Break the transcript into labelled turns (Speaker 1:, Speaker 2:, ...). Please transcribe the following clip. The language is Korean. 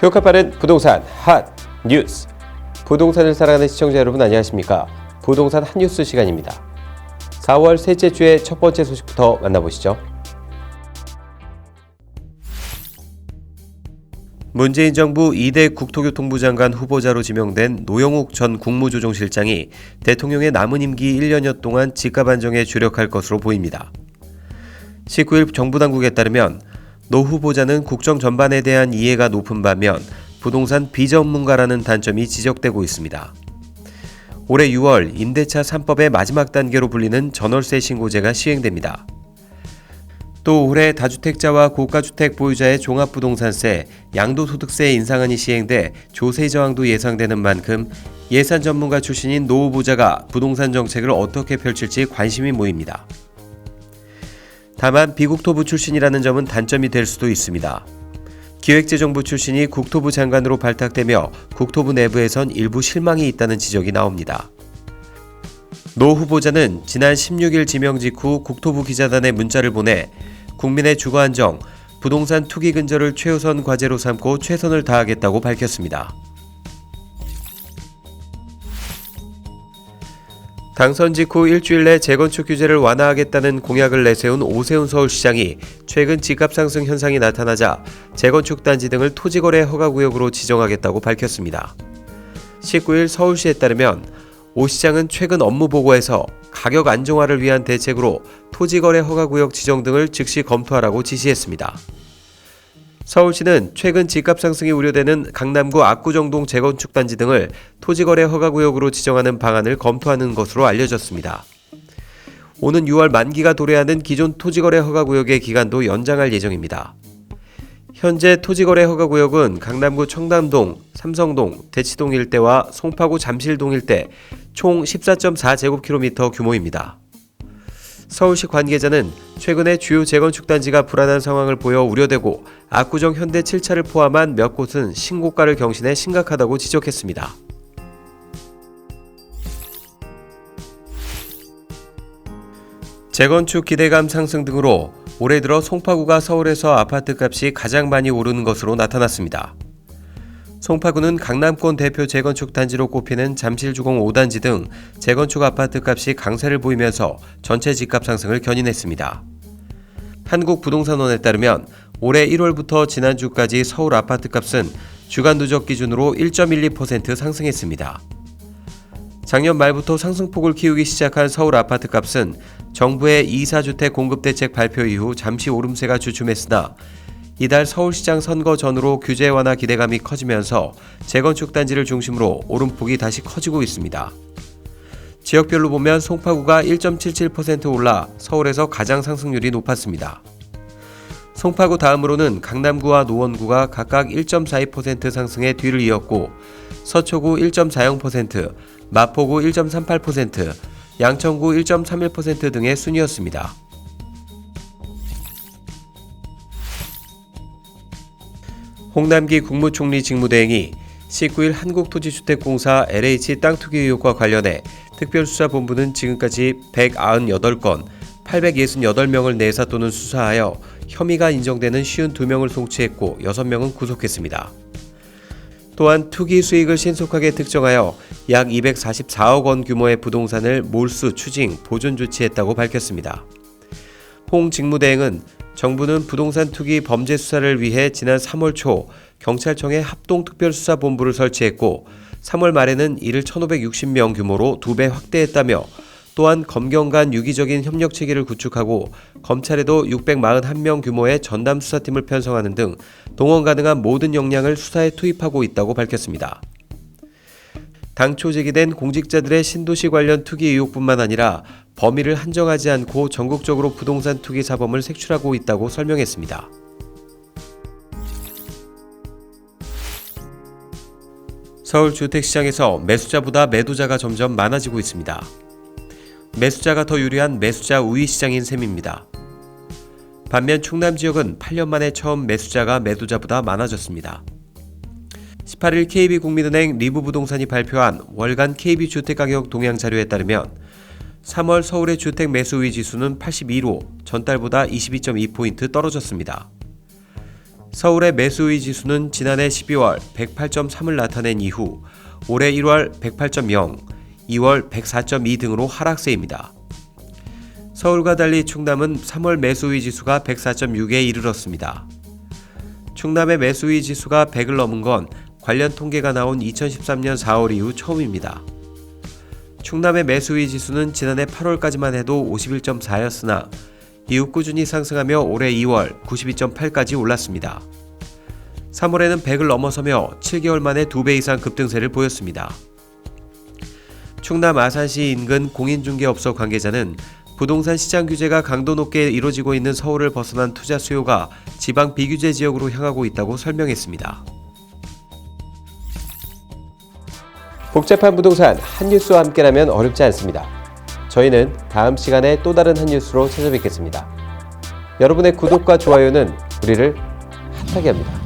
Speaker 1: 효과 빠른 부동산 핫 뉴스. 부동산을 사랑하는 시청자 여러분 안녕하십니까? 부동산 핫 뉴스 시간입니다. 4월 셋째 주의 첫 번째 소식부터 만나보시죠. 문재인 정부 2대 국토교통부 장관 후보자로 지명된 노영욱 전 국무조정실장이 대통령의 남은 임기 1년여 동안 집값 안정에 주력할 것으로 보입니다. 19일 정부 당국에 따르면 노 후보자는 국정 전반에 대한 이해가 높은 반면 부동산 비전문가라는 단점이 지적되고 있습니다. 올해 6월 임대차 3법의 마지막 단계로 불리는 전월세 신고제가 시행됩니다. 또 올해 다주택자와 고가주택 보유자의 종합부동산세, 양도소득세 인상안이 시행돼 조세 저항도 예상되는 만큼 예산 전문가 출신인 노 후보자가 부동산 정책을 어떻게 펼칠지 관심이 모입니다. 다만 비국토부 출신이라는 점은 단점이 될 수도 있습니다. 기획재정부 출신이 국토부 장관으로 발탁되며 국토부 내부에선 일부 실망이 있다는 지적이 나옵니다. 노 후보자는 지난 16일 지명 직후 국토부 기자단에 문자를 보내 국민의 주거 안정, 부동산 투기 근절을 최우선 과제로 삼고 최선을 다하겠다고 밝혔습니다. 당선 직후 일주일 내 재건축 규제를 완화하겠다는 공약을 내세운 오세훈 서울시장이 최근 집값 상승 현상이 나타나자 재건축 단지 등을 토지거래 허가구역으로 지정하겠다고 밝혔습니다. 19일 서울시에 따르면 오 시장은 최근 업무 보고에서 가격 안정화를 위한 대책으로 토지거래 허가구역 지정 등을 즉시 검토하라고 지시했습니다. 서울시는 최근 집값 상승이 우려되는 강남구 압구정동 재건축 단지 등을 토지거래 허가구역으로 지정하는 방안을 검토하는 것으로 알려졌습니다. 오는 6월 만기가 도래하는 기존 토지거래 허가구역의 기간도 연장할 예정입니다. 현재 토지거래 허가구역은 강남구 청담동, 삼성동, 대치동 일대와 송파구 잠실동 일대 총 14.4제곱킬로미터 규모입니다. 서울시 관계자는 최근에 주요 재건축 단지가 불안한 상황을 보여 우려되고 압구정 현대 7차를 포함한 몇 곳은 신고가를 경신해 심각하다고 지적했습니다. 재건축 기대감 상승 등으로 올해 들어 송파구가 서울에서 아파트 값이 가장 많이 오르는 것으로 나타났습니다. 송파구는 강남권 대표 재건축 단지로 꼽히는 잠실주공 5단지 등 재건축 아파트 값이 강세를 보이면서 전체 집값 상승을 견인했습니다. 한국부동산원에 따르면 올해 1월부터 지난주까지 서울 아파트 값은 주간 누적 기준으로 1.12% 상승했습니다. 작년 말부터 상승폭을 키우기 시작한 서울 아파트 값은 정부의 2사주택 공급 대책 발표 이후 잠시 오름세가 주춤했으나 이달 서울시장 선거 전후로 규제 완화 기대감이 커지면서 재건축 단지를 중심으로 오름폭이 다시 커지고 있습니다. 지역별로 보면 송파구가 1.77% 올라 서울에서 가장 상승률이 높았습니다. 송파구 다음으로는 강남구와 노원구가 각각 1.42% 상승해 뒤를 이었고 서초구 1.40%, 마포구 1.38%, 양천구 1.31% 등의 순이었습니다. 홍남기 국무총리 직무대행이 19일 한국토지주택공사 LH 땅 투기 의혹과 관련해 특별수사본부는 지금까지 198건, 868명을 내사 또는 수사하여 혐의가 인정되는 52명을 송치했고 6명은 구속했습니다. 또한 투기 수익을 신속하게 특정하여 약 244억 원 규모의 부동산을 몰수, 추징, 보존 조치했다고 밝혔습니다. 홍 직무대행은 정부는 부동산 투기 범죄 수사를 위해 지난 3월 초 경찰청에 합동특별수사본부를 설치했고 3월 말에는 이를 1,560명 규모로 두 배 확대했다며 또한 검경 간 유기적인 협력 체계를 구축하고 검찰에도 641명 규모의 전담 수사팀을 편성하는 등 동원 가능한 모든 역량을 수사에 투입하고 있다고 밝혔습니다. 당초 제기된 공직자들의 신도시 관련 투기 의혹뿐만 아니라 범위를 한정하지 않고 전국적으로 부동산 투기 사범을 색출하고 있다고 설명했습니다. 서울 주택시장에서 매수자보다 매도자가 점점 많아지고 있습니다. 매수자가 더 유리한 매수자 우위 시장인 셈입니다. 반면 충남 지역은 8년 만에 처음 매수자가 매도자보다 많아졌습니다. 18일 KB국민은행 리브부동산이 발표한 월간 KB 주택가격 동향 자료에 따르면 3월 서울의 주택 매수의 지수는 82로 전달보다 22.2포인트 떨어졌습니다. 서울의 매수의 지수는 지난해 12월 108.3을 나타낸 이후 올해 1월 108.0, 2월 104.2 등으로 하락세입니다. 서울과 달리 충남은 3월 매수의 지수가 104.6에 이르렀습니다. 충남의 매수의 지수가 100을 넘은 건 관련 통계가 나온 2013년 4월 이후 처음입니다. 충남의 매수의 지수는 지난해 8월까지만 해도 51.4였으나 이후 꾸준히 상승하며 올해 2월 92.8까지 올랐습니다. 3월에는 100을 넘어서며 7개월 만에 2배 이상 급등세를 보였습니다. 충남 아산시 인근 공인중개업소 관계자는 부동산 시장 규제가 강도 높게 이루어지고 있는 서울을 벗어난 투자 수요가 지방 비규제 지역으로 향하고 있다고 설명했습니다. 복잡한 부동산 한 뉴스와 함께라면 어렵지 않습니다. 저희는 다음 시간에 또 다른 한 뉴스로 찾아뵙겠습니다. 여러분의 구독과 좋아요는 우리를 핫하게 합니다.